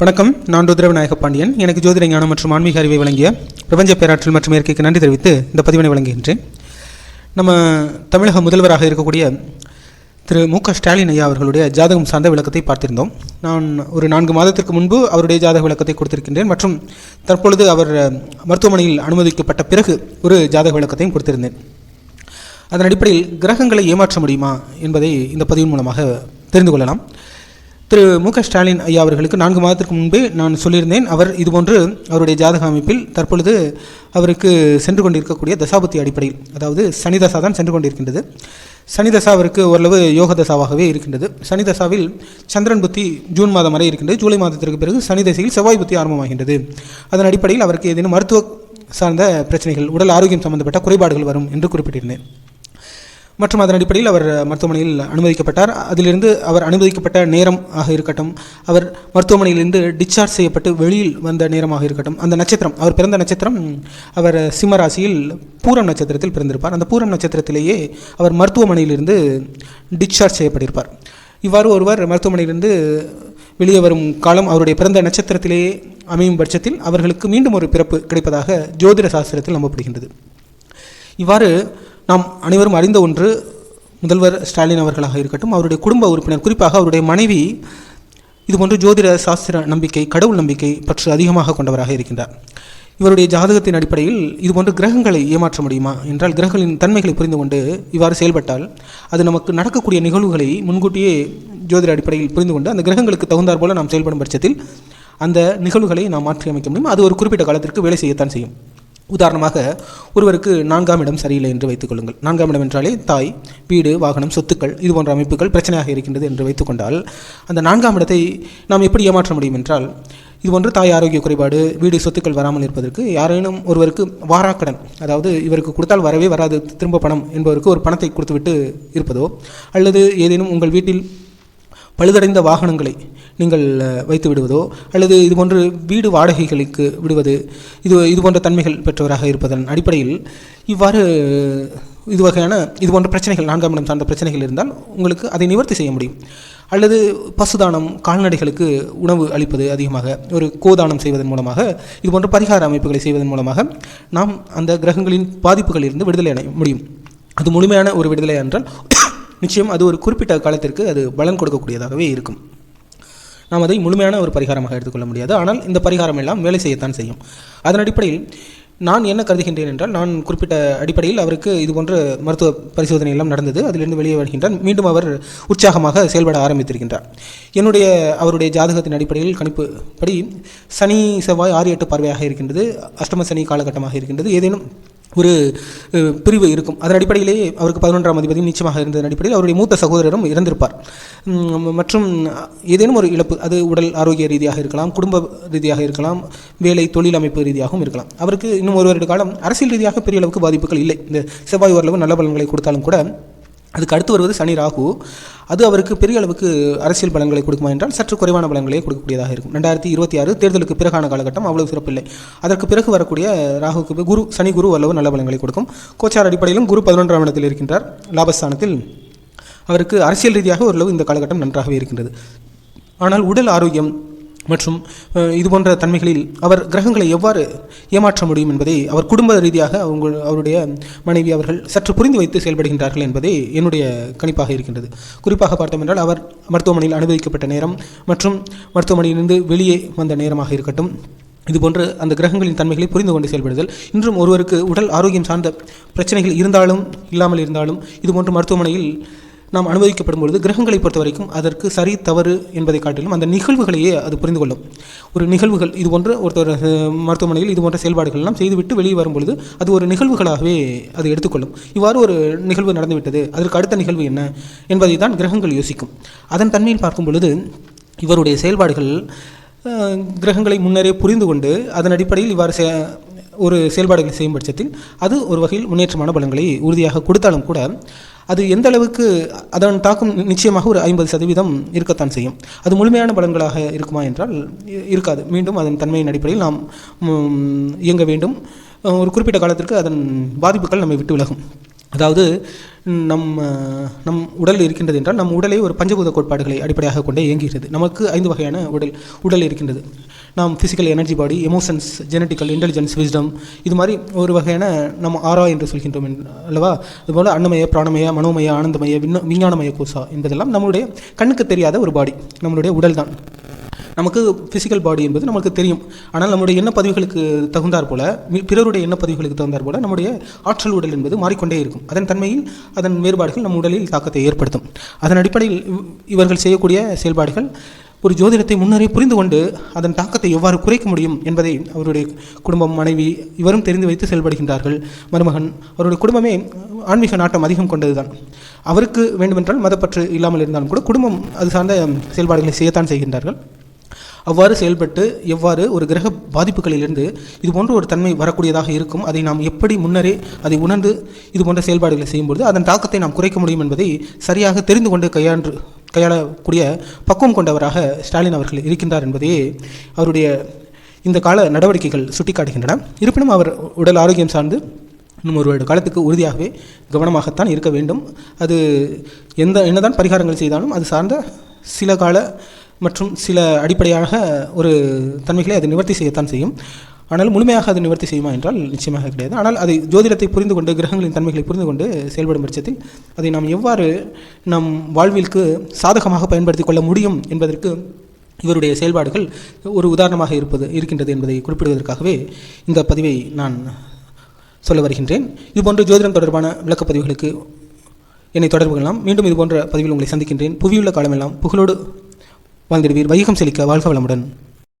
வணக்கம். நான் ருத்ரவ நாயக பாண்டியன் எனக்கு ஜோதிட ஞானம் மற்றும் ஆன்மீக அறிவை வழங்கிய பிரபஞ்ச பேராற்றல் மற்றும் இயற்கைக்கு நன்றி தெரிவித்து இந்த பதிவினை வழங்குகின்றேன். நம்ம தமிழக முதல்வராக இருக்கக்கூடிய திரு மு க ஸ்டாலின் ஐயா அவர்களுடைய ஜாதகம் சார்ந்த விளக்கத்தை பார்த்திருந்தோம். நான் ஒரு நான்கு மாதத்திற்கு முன்பு அவருடைய ஜாதக விளக்கத்தை கொடுத்திருக்கின்றேன் மற்றும் தற்பொழுது அவர் மருத்துவமனையில் அனுமதிக்கப்பட்ட பிறகு ஒரு ஜாதக விளக்கத்தையும் கொடுத்திருந்தேன். அதன் அடிப்படையில் கிரகங்களை ஏமாற்ற முடியுமா என்பதை இந்த பதிவின் மூலமாக தெரிந்து கொள்ளலாம். திரு மு க ஸ்டாலின் ஐயா அவர்களுக்கு நான்கு மாதத்திற்கு முன்பே நான் சொல்லியிருந்தேன். அவர் இதுபோன்று அவருடைய ஜாதக அமைப்பில் தற்பொழுது அவருக்கு சென்று கொண்டிருக்கக்கூடிய தசாபுத்தி அடிப்படையில் அதாவது சனிதசா தான் சென்று கொண்டிருக்கின்றது. சனி தசா அவருக்கு ஓரளவு யோக தசாவாகவே இருக்கின்றது. சனி தசாவில் சந்திரன் புத்தி ஜூன் மாதம் வரை இருக்கின்றது. ஜூலை மாதத்திற்கு பிறகு சனிதசையில் செவ்வாய் புத்தி ஆரம்பமாகின்றது. அதன் அடிப்படையில் அவருக்கு ஏதேனும் மருத்துவ சார்ந்த பிரச்சனைகள் உடல் ஆரோக்கியம் சம்பந்தப்பட்ட குறைபாடுகள் வரும் என்று குறிப்பிட்டிருந்தேன். மற்றும் அதன் அடிப்படையில் அவர் மருத்துவமனையில் அனுமதிக்கப்பட்டார். அதிலிருந்து அவர் அனுமதிக்கப்பட்ட நேரம் ஆக இருக்கட்டும் அவர் மருத்துவமனையிலிருந்து டிஸ்சார்ஜ் செய்யப்பட்டு வெளியில் வந்த நேரமாக இருக்கட்டும் அந்த நட்சத்திரம் அவர் பிறந்த நட்சத்திரம் அவர் சிம்மராசியில் பூரம் நட்சத்திரத்தில் பிறந்திருப்பார். அந்த பூரம் நட்சத்திரத்திலேயே அவர் மருத்துவமனையிலிருந்து டிஸ்சார்ஜ் செய்யப்பட்டிருப்பார். இவ்வாறு ஒருவர் மருத்துவமனையிலிருந்து வெளியே வரும் காலம் அவருடைய பிறந்த நட்சத்திரத்திலேயே அமையும் பட்சத்தில் அவர்களுக்கு மீண்டும் ஒரு பிறப்பு கிடைப்பதாக ஜோதிட சாஸ்திரத்தில் நம்பப்படுகின்றது. இவ்வாறு நாம் அனைவரும் அறிந்த ஒன்று முதல்வர் ஸ்டாலின் அவர்களாக இருக்கட்டும் அவருடைய குடும்ப உறுப்பினர் குறிப்பாக அவருடைய மனைவி இதுபோன்று ஜோதிட சாஸ்திர நம்பிக்கை கடவுள் நம்பிக்கை பற்று அதிகமாக கொண்டவராக இருக்கின்றார். இவருடைய ஜாதகத்தின் அடிப்படையில் இதுபோன்று கிரகங்களை ஏமாற்ற முடியுமா என்றால் கிரகங்களின் தன்மைகளை புரிந்து கொண்டு இவ்வாறு செயல்பட்டால் அது நமக்கு நடக்கக்கூடிய நிகழ்வுகளை முன்கூட்டியே ஜோதிட அடிப்படையில் புரிந்து கொண்டு அந்த கிரகங்களுக்கு தகுந்தார் போல நாம் செயல்படும் பட்சத்தில் அந்த நிகழ்வுகளை நாம் மாற்றி அமைக்க முடியும்? அது ஒரு குறிப்பிட்ட காலத்திற்கு வேலை செய்யத்தான் செய்யும். உதாரணமாக ஒருவருக்கு நான்காம் இடம் சரியில்லை என்று வைத்துக் கொள்ளுங்கள். நான்காம் இடம் என்றாலே தாய் வீடு வாகனம் சொத்துக்கள் இது போன்ற அமைப்புகள் பிரச்சனையாக இருக்கின்றது என்று வைத்துக்கொண்டால் அந்த நான்காம் இடத்தை நாம் எப்படி ஏமாற்ற முடியும் என்றால் இது போன்று தாய் ஆரோக்கிய குறைபாடு வீடு சொத்துக்கள் வராமல் இருப்பதற்கு யாரேனும் ஒருவருக்கு வாராக்கடன் அதாவது இவருக்கு கொடுத்தால் வரவே வராது திரும்ப பணம் என்பவருக்கு ஒரு பணத்தை கொடுத்துவிட்டு இருப்பதோ அல்லது ஏதேனும் உங்கள் வீட்டில் பழுதடைந்த வாகனங்களை நீங்கள் வைத்து விடுவதோ அல்லது இது போன்று வீடு வாடகைகளுக்கு விடுவது இது இது போன்ற தன்மைகள் பெற்றவராக இருப்பதன் அடிப்படையில் இவ்வாறு இது வகையான இது போன்ற பிரச்சனைகள் நான்காம் இடம் சார்ந்த பிரச்சனைகள் இருந்தால் உங்களுக்கு அதை நிவர்த்தி செய்ய முடியும். அல்லது பசுதானம் கால்நடைகளுக்கு உணவு அளிப்பது அதிகமாக ஒரு கோதானம் செய்வதன் மூலமாக இது போன்ற பரிகார அமைப்புகளை செய்வதன் மூலமாக நாம் அந்த கிரகங்களின் பாதிப்புகளிலிருந்து விடுதலை அடைய முடியும். அது முழுமையான ஒரு விடுதலை என்றால் நிச்சயம் அது ஒரு குறிப்பிட்ட காலத்திற்கு அது பலன் கொடுக்கக்கூடியதாகவே இருக்கும். நாம் அதை முழுமையான ஒரு பரிகாரமாக எடுத்துக்கொள்ள முடியாது. ஆனால் இந்த பரிகாரம் எல்லாம் வேலை செய்யத்தான் செய்யும். அதன் அடிப்படையில் நான் என்ன கருதுகின்றேன் என்றால் நான் குறிப்பிட்ட அடிப்படையில் அவருக்கு இது போன்ற மருத்துவ பரிசோதனை எல்லாம் நடந்தது. அதிலிருந்து வெளியே வருகின்றார் மீண்டும் அவர் உற்சாகமாக செயல்பட ஆரம்பித்திருக்கின்றார். என்னுடைய அவருடைய ஜாதகத்தின் அடிப்படையில் கணிப்பு படி சனி செவ்வாய் ஆறு எட்டு பார்வையாக இருக்கின்றது. அஷ்டம சனி காலகட்டமாக இருக்கின்றது. ஏதேனும் ஒரு பிரிவு இருக்கும். அதன் அடிப்படையிலேயே அவருக்கு பதினொன்றாம் அதிபதி நிச்சயமாக இருந்ததன் அடிப்படையில் அவருடைய மூத்த சகோதரரும் இறந்திருப்பார். மற்றும் ஏதேனும் ஒரு இழப்பு அது உடல் ஆரோக்கிய ரீதியாக இருக்கலாம் குடும்ப ரீதியாக இருக்கலாம் வேலை தொழில் அமைப்பு ரீதியாகவும் இருக்கலாம். அவருக்கு இன்னும் ஒரு வருட காலம் அரசியல் ரீதியாக பெரிய அளவுக்கு பாதிப்புகள் இல்லை. இந்த செவ்வாய் ஓரளவு நல்ல பலன்களை கொடுத்தாலும் கூட அதுக்கு அடுத்து வருவது சனி ராகு. அது அவருக்கு பெரிய அளவுக்கு அரசியல் பலன்களை கொடுக்குமா என்றால் சற்று குறைவான பலன்களை கொடுக்கக்கூடியதாக இருக்கும். ரெண்டாயிரத்தி இருபத்தி ஆறு தேர்தலுக்கு பிறகான காலகட்டம் அவ்வளவு சிறப்பில்லை. அதற்கு பிறகு வரக்கூடிய ராகுக்கு குரு சனி குரு அளவு நல்ல பலன்களை கொடுக்கும். கோச்சார் அடிப்படையிலும் குரு பதினொன்றாம் இடத்தில் இருக்கின்றார். லாபஸ்தானத்தில் அவருக்கு அரசியல் ரீதியாக ஓரளவு இந்த காலகட்டம் நன்றாகவே இருக்கின்றது. ஆனால் உடல் ஆரோக்கியம் மற்றும் இது போன்ற தன்மைகளில் அவர் கிரகங்களை எவ்வாறு ஏமாற்ற முடியும் என்பதை அவர் குடும்ப ரீதியாக அவங்க அவருடைய மனைவி அவர்கள் சற்று புரிந்து வைத்து செயல்படுகின்றார்கள் என்பதே என்னுடைய கணிப்பாக இருக்கின்றது. குறிப்பாக பார்த்தோம் என்றால் அவர் மருத்துவமனையில் அனுமதிக்கப்பட்ட நேரம் மற்றும் மருத்துவமனையிலிருந்து வெளியே வந்த நேரமாக இருக்கட்டும். இதுபோன்று அந்த கிரகங்களின் தன்மைகளை புரிந்து கொண்டு செயல்படுதல். இன்றும் ஒருவருக்கு உடல் ஆரோக்கியம் சார்ந்த பிரச்சனைகள் இருந்தாலும் இல்லாமல் இருந்தாலும் இதுபோன்று மருத்துவமனையில் நாம் அனுமதிக்கப்படும் பொழுது கிரகங்களை பொறுத்த வரைக்கும் அதற்கு சரி தவறு என்பதை காட்டிலும் அந்த நிகழ்வுகளையே அது புரிந்து கொள்ளும் ஒரு நிகழ்வுகள் இது போன்ற ஒருத்தர் மருத்துவமனையில் இது போன்ற செயல்பாடுகள் எல்லாம் செய்துவிட்டு வெளியே வரும்பொழுது அது ஒரு நிகழ்வுகளாகவே அது எடுத்துக்கொள்ளும். இவ்வாறு ஒரு நிகழ்வு நடந்துவிட்டது அதற்கு அடுத்த நிகழ்வு என்ன என்பதை தான் கிரகங்கள் யோசிக்கும். அதன் தன்மையில் பார்க்கும் பொழுது இவருடைய செயல்பாடுகள் கிரகங்களை முன்னரே புரிந்து கொண்டு அதன் அடிப்படையில் இவ்வாறு செ- ஒரு செயல்பாடுகளை செய்யும் பட்சத்தில் அது ஒரு வகையில் முன்னேற்றமான பலன்களை உறுதியாக கொடுத்தாலும் கூட அது எந்த அளவுக்கு அதன் தாக்கம் நிச்சயமாக ஒரு ஐம்பது சதவீதம் இருக்கத்தான் செய்யும். அது முழுமையான பலன்களாக இருக்குமா என்றால் இருக்காது. மீண்டும் அதன் தன்மையின் அடிப்படையில் நாம் இயங்க வேண்டும். ஒரு குறிப்பிட்ட காலத்திற்கு அதன் பாதிப்புகள் நம்மை விட்டு விலகும். அதாவது நம் நம் உடல் இருக்கின்றது என்றால் நம் உடலை ஒரு பஞ்சபூத கோட்பாடுகளை அடிப்படையாக கொண்டே இயங்குகிறது. நமக்கு ஐந்து வகையான உடல் உடல் இருக்கின்றது. நாம் physical energy body emotions genetical intelligence wisdom இது மாதிரி ஒரு வகையான நம்ம ஆரா என்று சொல்கின்றோம் அல்லவா? அதுபோல் அன்னமய பிராணமய மனோமய ஆனந்தமய விண்ண விஞ்ஞானமய கோசா என்பதெல்லாம் நம்மளுடைய கண்ணுக்கு தெரியாத ஒரு பாடி நம்மளுடைய உடல் தான். நமக்கு ஃபிசிக்கல் பாடி என்பது நமக்கு தெரியும். ஆனால் நம்முடைய எண்ணப்பதிவுகளுக்கு தகுந்தார் போல பிறருடைய எண்ணப்பதிவுகளுக்கு தகுந்தார் போல நம்முடைய ஆற்றல் உடல் என்பது மாறிக்கொண்டே இருக்கும். அதன் தன்மையில் அதன் வேறுபாடுகள் நம் உடலில் தாக்கத்தை ஏற்படுத்தும். அதன் அடிப்படையில் இவ்- இவர்கள் செய்யக்கூடிய செயல்பாடுகள் ஒரு ஜோதிடத்தை முன்னரே புரிந்து கொண்டு அதன் தாக்கத்தை எவ்வாறு குறைக்க முடியும் என்பதை அவருடைய குடும்பம் மனைவி இவரும் தெரிந்து வைத்து செயல்படுகின்றார்கள். மருமகன் அவருடைய குடும்பமே ஆன்மீக நாட்டம் அதிகம் கொண்டதுதான். அவருக்கு வேண்டுமென்றால் மதப்பற்று இல்லாமல் இருந்தாலும் கூட குடும்பம் அது சார்ந்த செயல்பாடுகளை செய்யத்தான் செய்கின்றார்கள். அவ்வாறு செயல்பட்டு எவ்வாறு ஒரு கிரக பாதிப்புகளிலிருந்து இது போன்ற ஒரு தன்மை வரக்கூடியதாக இருக்கும் அதை நாம் எப்படி முன்னரே அதை உணர்ந்து இது போன்ற செயல்பாடுகளை செய்யும்பொழுது அதன் தாக்கத்தை நாம் குறைக்க முடியும் என்பதை சரியாக தெரிந்து கொண்டு கையாண்டு கையாளக்கூடிய பக்குவம் கொண்டவராக ஸ்டாலின் அவர்கள் இருக்கின்றார் என்பதையே அவருடைய இந்த கால நடவடிக்கைகள் சுட்டிக்காட்டுகின்றன. இருப்பினும் அவர் உடல் ஆரோக்கியம் சார்ந்து இன்னும் ஒரு வருட காலத்துக்கு உறுதியாகவே கவனமாகத்தான் இருக்க வேண்டும். அது எந்த என்னதான் பரிகாரங்கள் செய்தாலும் அது சார்ந்த சில கால மற்றும் சில அடிப்படையாக ஒரு தன்மைகளை அது நிவர்த்தி செய்யத்தான் செய்யும். ஆனால் முழுமையாக அது நிவர்த்தி செய்யுமா என்றால் நிச்சயமாக கிடையாது. ஆனால் அதை ஜோதிடத்தை புரிந்து கொண்டு கிரகங்களின் தன்மைகளை புரிந்து கொண்டு செயல்படும் பட்சத்தில் அதை நாம் எவ்வாறு நம் வாழ்விற்கு சாதகமாக பயன்படுத்திக் கொள்ள முடியும் என்பதற்கு இவருடைய செயல்பாடுகள் ஒரு உதாரணமாக இருப்பது இருக்கின்றது என்பதை குறிப்பிடுவதற்காகவே இந்த பதிவை நான் சொல்ல வருகின்றேன். இதுபோன்ற ஜோதிடம் தொடர்பான விளக்கப்பதிவுகளுக்கு என்னை தொடர்பு கொள்ளலாம். மீண்டும் இதுபோன்ற பதிவில் உங்களை சந்திக்கின்றேன். புவியுள்ள காலமெல்லாம் புகழோடு வாழ்ந்திடுவீர். வைகம் செழிக்க வாழ்க வளமுடன்.